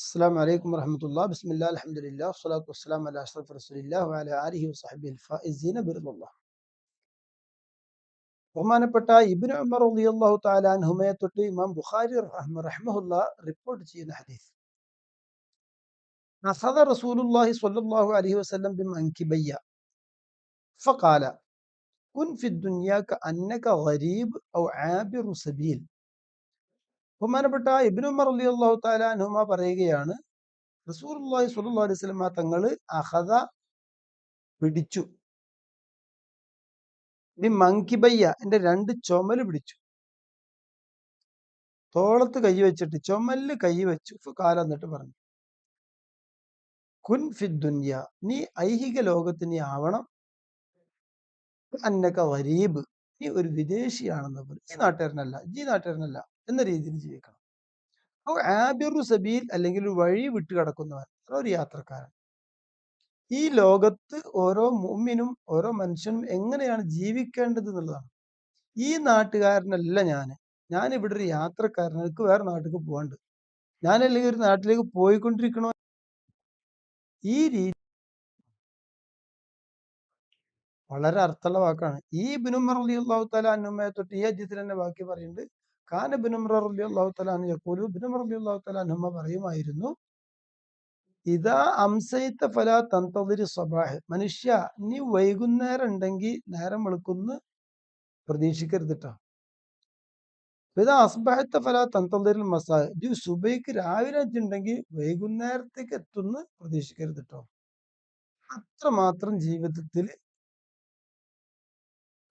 السلام عليكم ورحمة الله بسم الله الحمد لله والصلاة والسلام على أشرف رسول الله وعلى آله وصحبه الفائزين برضا الله ബഹുമാനപ്പെട്ട ഇബ്നു ഉമർ റളിയല്ലാഹു തആല അൻഹുമയെ തൊട്ട് ഇമാം ബുഖാരി റഹ്മ റഹ്മഹുല്ല റിപ്പോർട്ട് ചെയ്യുന്ന ഹദീസ് أخذ رسول الله صلى الله عليه وسلم بمنكبي فقال كن في الدنيا كأنك غريب أو عابر سبيل ബഹുമാനപ്പെട്ട ഇബ്നു ഉമർ റളിയല്ലാഹു തആല അനുമ പറയുകയാണ് റസൂലുള്ളാഹി സ്വല്ലല്ലാഹു അലൈഹി വസല്ലമ തങ്ങൾ അഖദ പിടിച്ചു. ഇനി മങ്കിബയ്യ എന്റെ രണ്ട് ചുമൽ പിടിച്ചു. തോളത്ത് കൈ വെച്ചിട്ട് ചുമൽ കൈ വെച്ചു. കാല എന്നിട്ട് പറഞ്ഞു. കുൻ ഫിദ്ദുന്യ ദുന്യ നീ ഐഹിക ലോകത്തിന് ആവണം. അന്നക്ക വരീബ് നീ ഒരു വിദേശിയാണെന്ന് പറയും. ഈ നാട്ടുകാരനല്ല ഈ നാട്ടുകാരനല്ല എന്ന രീതിയിൽ ജീവിക്കണം. അപ്പോൾ ആബിറു സബീൽ അല്ലെങ്കിൽ ഒരു വഴി വിട്ട് കിടക്കുന്നവൻ ഒരു യാത്രക്കാരൻ. ഈ ലോകത്ത് ഓരോ മുമ്മിനും ഓരോ മനുഷ്യനും എങ്ങനെയാണ് ജീവിക്കേണ്ടത് എന്നുള്ളതാണ്. ഈ നാട്ടുകാരനല്ല ഞാൻ. ഞാൻ ഇവിടെ ഒരു യാത്രക്കാരൻ. എനിക്ക് വേറെ നാട്ടിലേക്ക് പോകാണ്ട് ഞാൻ അല്ലെങ്കിൽ ഒരു നാട്ടിലേക്ക് പോയിക്കൊണ്ടിരിക്കണോ? ഈ രീതി വളരെ അർത്ഥമുള്ള വാക്കാണ്. ഈ ബിനുമർ അലി അള്ളാഹു താല അനുമയെ തൊട്ട് ഈ അജിത്തിൽ തന്നെ ബാക്കി പറയുന്നുണ്ട്. കാന ബിനുമർ അലി അള്ളാഹു തല എന്ന് യക്കൂലു ബിനുമർ അള്ളാഹു തല അനുമ പറയുമായിരുന്നു ഇതാ അംസയിത്ത ഫല തന്തതിരി സ്വബാഹ് മനുഷ്യ നീ വൈകുന്നേരം ഉണ്ടെങ്കിൽ നേരം വെളുക്കുന്ന് പ്രതീക്ഷിക്കരുത് കേട്ടോ ഇതാ അസ്ബഹത്തെ ഫല തന്തതിരിൽ മസാ ഇത് സുബൈക്ക് രാവിലെ എത്തിണ്ടെങ്കിൽ വൈകുന്നേരത്തേക്ക് എത്തുന്ന് പ്രതീക്ഷിക്കരുത് കേട്ടോ അത്രമാത്രം ജീവിതത്തിൽ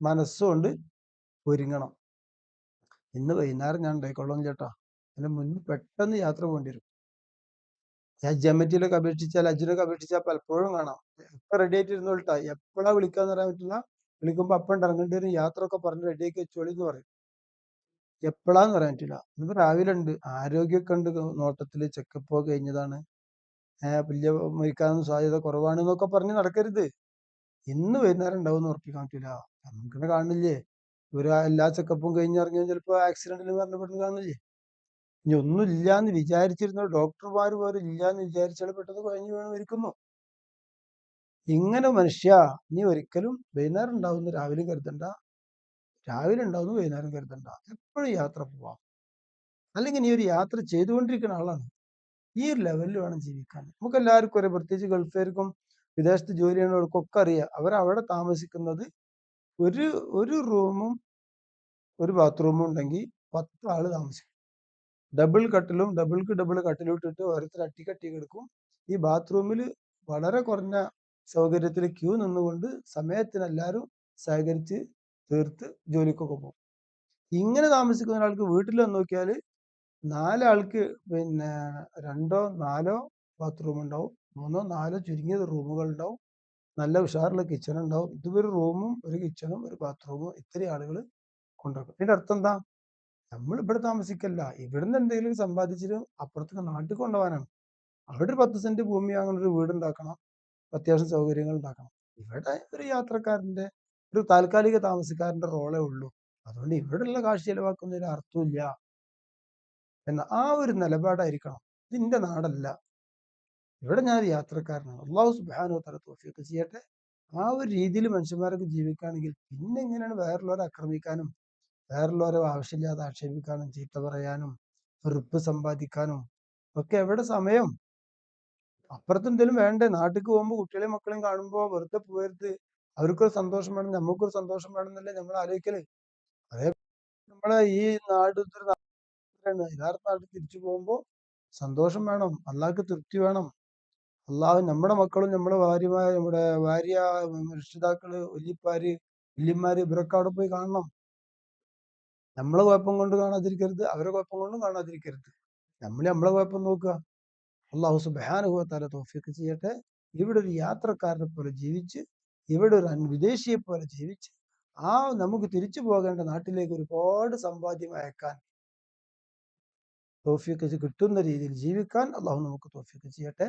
മനസ്സുകൊണ്ട് ഒരുങ്ങണം. ഇന്ന് വൈകുന്നേരം ഞാൻ ഉണ്ടായിക്കൊള്ളാം ചേട്ടാ. അതിന് മുൻപ് പെട്ടെന്ന് യാത്ര പോകേണ്ടി വരും. ജമറ്റിയിലൊക്കെ അപേക്ഷിച്ചാൽ അജിനൊക്കെ അപേക്ഷിച്ചാൽ പലപ്പോഴും കാണാം. എപ്പോൾ റെഡി ആയിട്ട് ഇരുന്നോട്ടാ എപ്പോഴാ വിളിക്കാന്ന് പറയാൻ പറ്റില്ല. വിളിക്കുമ്പോൾ അപ്പം ഇറങ്ങേണ്ടി വരും. യാത്ര ഒക്കെ പറഞ്ഞ് റെഡിയാക്കി വെച്ചോളി എന്ന് പറയും. എപ്പോഴാന്ന് പറയാൻ പറ്റില്ല. ഇന്നിപ്പോ രാവിലെ ഉണ്ട് ആരോഗ്യമൊക്കെ ഉണ്ട് നോട്ടത്തിൽ. ചെക്കപ്പ് കഴിഞ്ഞതാണ്. വലിയ മരിക്കാനൊന്നും സാധ്യത കുറവാണ് എന്നൊക്കെ പറഞ്ഞ് നടക്കരുത്. ഇന്ന് വൈകുന്നേരം ഉണ്ടാവും എന്ന് ഉറപ്പിക്കാൻ പറ്റില്ല നമുക്കിനെ കാണില്ലേ ഒരു എല്ലാ ചെക്കപ്പും കഴിഞ്ഞിറങ്ങിയാൽ ചിലപ്പോ ആക്സിഡന്റിൽ മരണപ്പെട്ടു കാണില്ലേ ഇനി ഒന്നും ഇല്ലാന്ന് വിചാരിച്ചിരുന്ന ഡോക്ടർമാർ പോലും ഇല്ലാന്ന് വിചാരിച്ചാൽ പെട്ടെന്ന് കഴിഞ്ഞു വീണ് മരിക്കുന്നു. ഇങ്ങനെ മനുഷ്യ നീ ഒരിക്കലും വൈകുന്നേരം ഉണ്ടാവുന്ന രാവിലെ കരുതണ്ട. രാവിലെ ഉണ്ടാവുന്ന വൈകുന്നേരം കരുതണ്ട. എപ്പോഴും യാത്ര പോവാം. അല്ലെങ്കിൽ നീ ഒരു യാത്ര ചെയ്തുകൊണ്ടിരിക്കുന്ന ആളാണ്. ഈ ഒരു ലെവലിൽ വേണം ജീവിക്കാൻ. നമുക്ക് എല്ലാവർക്കും അറിയാം. പ്രത്യേകിച്ച് ഗൾഫുകാർക്കും വിദേശത്ത് ജോലി ചെയ്യുന്നവർക്കൊക്കെ അറിയാം. അവരവിടെ താമസിക്കുന്നത് ഒരു ഒരു റൂമും ഒരു ബാത്റൂമും ഉണ്ടെങ്കിൽ പത്ത് ആൾ താമസിക്കും. ഡബിൾ കട്ടിലും ഡബിൾക്ക് ഡബിൾ കട്ടിലും ഇട്ടിട്ട് ഓരോരുത്തർ അട്ടിക്കട്ടി കിടക്കും. ഈ ബാത്റൂമിൽ വളരെ കുറഞ്ഞ സൗകര്യത്തിൽ ക്യൂ നിന്നുകൊണ്ട് സമയത്തിന് എല്ലാവരും സഹകരിച്ച് തീർത്ത് ജോലിക്കൊക്കെ പോകും. ഇങ്ങനെ താമസിക്കുന്ന ഒരാൾക്ക് വീട്ടിൽ വന്ന് നോക്കിയാൽ നാലാൾക്ക് പിന്നെ രണ്ടോ നാലോ ബാത്റൂം ഉണ്ടാവും മൂന്നോ നാലോ ചുരുങ്ങിയത് റൂമുകൾ ഉണ്ടാവും നല്ല ഉഷാറുള്ള കിച്ചൺ ഉണ്ടാവും. ഇതൊരു റൂമും ഒരു കിച്ചണും ഒരു ബാത്റൂമും ഇത്രയും ആളുകൾ കൊണ്ടുവരും ഇതിന്റെ അർത്ഥം എന്താ? നമ്മൾ ഇവിടെ താമസിക്കല്ല. ഇവിടുന്ന് എന്തെങ്കിലും സമ്പാദിച്ചിട്ട് അപ്പുറത്തേക്ക് നാട്ടിൽ കൊണ്ടുപോകാനാണ്. അവിടെ ഒരു പത്ത് സെന്റ് ഭൂമി അങ്ങനെ ഒരു വീട് ഉണ്ടാക്കണം. അത്യാവശ്യം സൗകര്യങ്ങൾ ഉണ്ടാക്കണം. ഇവിടെ ഒരു യാത്രക്കാരന്റെ ഒരു താൽക്കാലിക താമസക്കാരന്റെ റോളേ ഉള്ളൂ. അതുകൊണ്ട് ഇവിടെയുള്ള കാശ് ചിലവാക്കുന്നതിന് അർത്ഥമില്ല. എന്ന ആ ഒരു നിലപാടായിരിക്കണം. ഇതിന്റെ നാടല്ല. ഇവിടെ ഞാൻ യാത്രക്കാരനാണ്. അള്ളാഹു സുബാനോ തല തോഫിയൊക്കെ ചെയ്യട്ടെ. ആ ഒരു രീതിയിൽ മനുഷ്യന്മാരൊക്കെ ജീവിക്കുകയാണെങ്കിൽ പിന്നെ എങ്ങനെയാണ് വേറുള്ളവരെ ആക്രമിക്കാനും വേറുള്ളവരെ ആവശ്യമില്ലാതെ ആക്ഷേപിക്കാനും ചീത്ത പറയാനും വെറുപ്പ് സമ്പാദിക്കാനും ഒക്കെ എവിടെ സമയം? അപ്പുറത്ത് എന്തെങ്കിലും വേണ്ടേ? നാട്ടിക്ക് പോകുമ്പോൾ കുട്ടികളെയും മക്കളെയും കാണുമ്പോൾ വെറുതെ പോയരുത് അവർക്കൊരു സന്തോഷം വേണം നമുക്കൊരു സന്തോഷം വേണമെന്നല്ലേ നമ്മൾ ആലോചിക്കൽ. അതേ നമ്മളെ ഈ നാട് യഥാർത്ഥ നാട്ടിൽ തിരിച്ചു പോകുമ്പോൾ സന്തോഷം വേണം അള്ളാഹ്ക്ക് തൃപ്തി വേണം. അള്ളാഹു നമ്മുടെ മക്കളും നമ്മുടെ ഭാര്യമാർ നമ്മുടെ ഭാര്യ രക്ഷിതാക്കൾ വല്യപ്പാര് വല്യമാര് ഇവരൊക്കെ അവിടെ പോയി കാണണം. നമ്മളെ കുഴപ്പം കൊണ്ട് കാണാതിരിക്കരുത് അവരെ കുഴപ്പം കൊണ്ടും കാണാതിരിക്കരുത്. നമ്മൾ നമ്മളെ കുഴപ്പം നോക്കുക. അള്ളാഹു സുബാനുഭവത്താല തോഫിക്ക് ചെയ്യട്ടെ. ഇവിടെ ഒരു യാത്രക്കാരനെ പോലെ ജീവിച്ച് ഇവിടെ ഒരു വിദേശിയെ പോലെ ജീവിച്ച് ആ നമുക്ക് തിരിച്ചു പോകേണ്ട നാട്ടിലേക്ക് ഒരുപാട് സമ്പാദ്യം അയക്കാൻ തോഫിയൊക്കെ കിട്ടുന്ന രീതിയിൽ ജീവിക്കാൻ അള്ളാഹു നമുക്ക് തോഫിയൊക്കെ ചെയ്യട്ടെ.